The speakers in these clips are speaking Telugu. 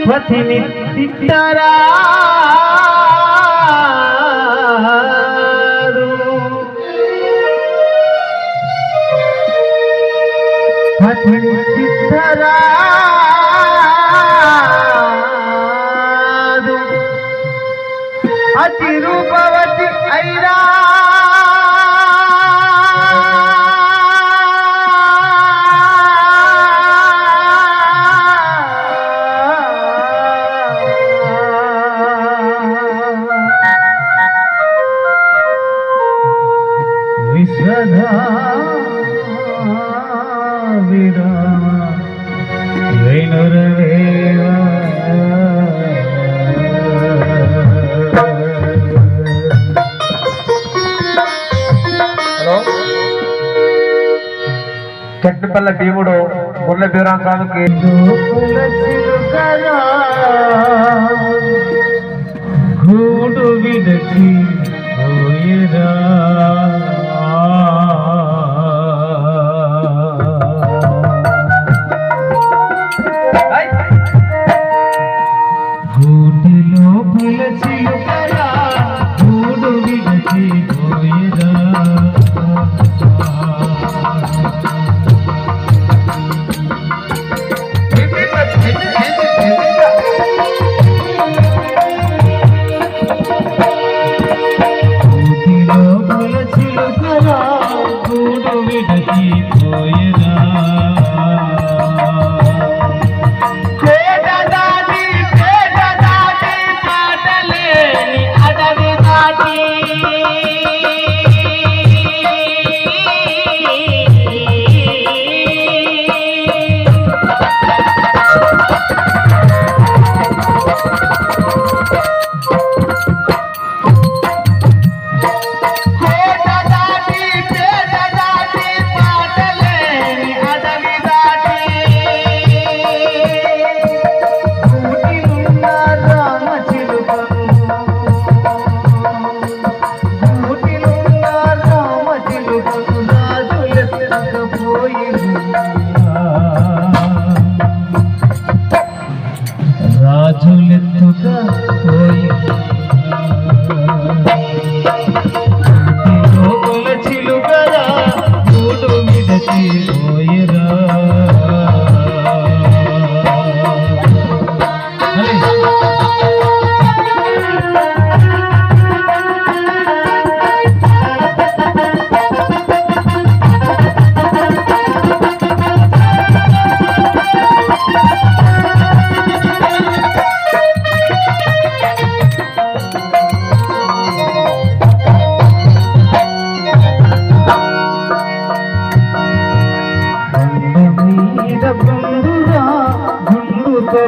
વથની તિતરા વથની તિતરા చెట్టుపల్ల భీముడు మురళ బీరాంకానికి గోకుల చిలుకరా గూడు విడచి పోయిరా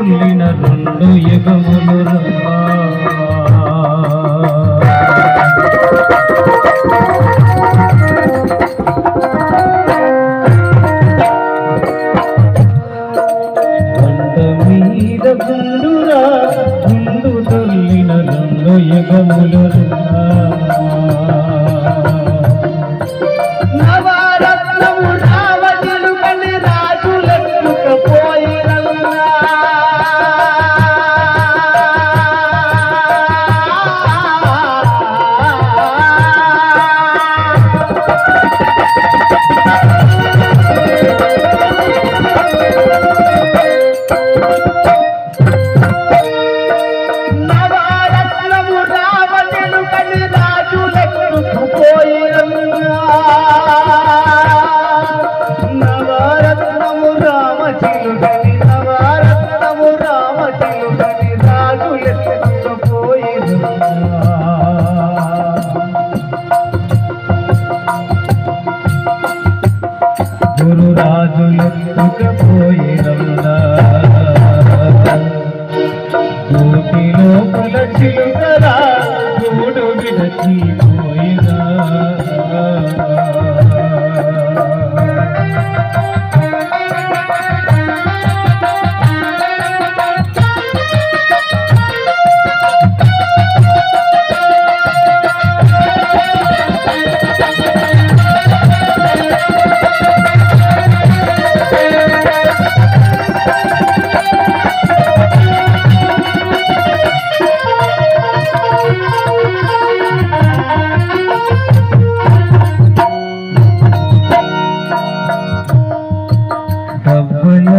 రెండు యుగము గురురాజులెత్తుకపోయినమ్నా కోటి లోపల చిలుకరా గూడు విడచి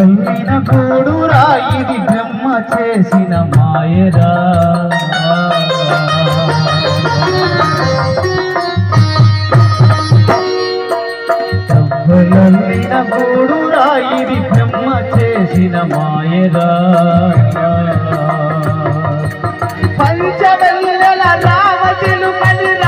డబ్బులైన కూడురా ఇది బ్రహ్మ చేసిన మాయరా డబ్బులైన కూడురా ఇది బ్రహ్మ చేసిన మాయరా పంచవెల్లెల రామచిలుకని రాజులెత్తుకుపోయిరన్నా.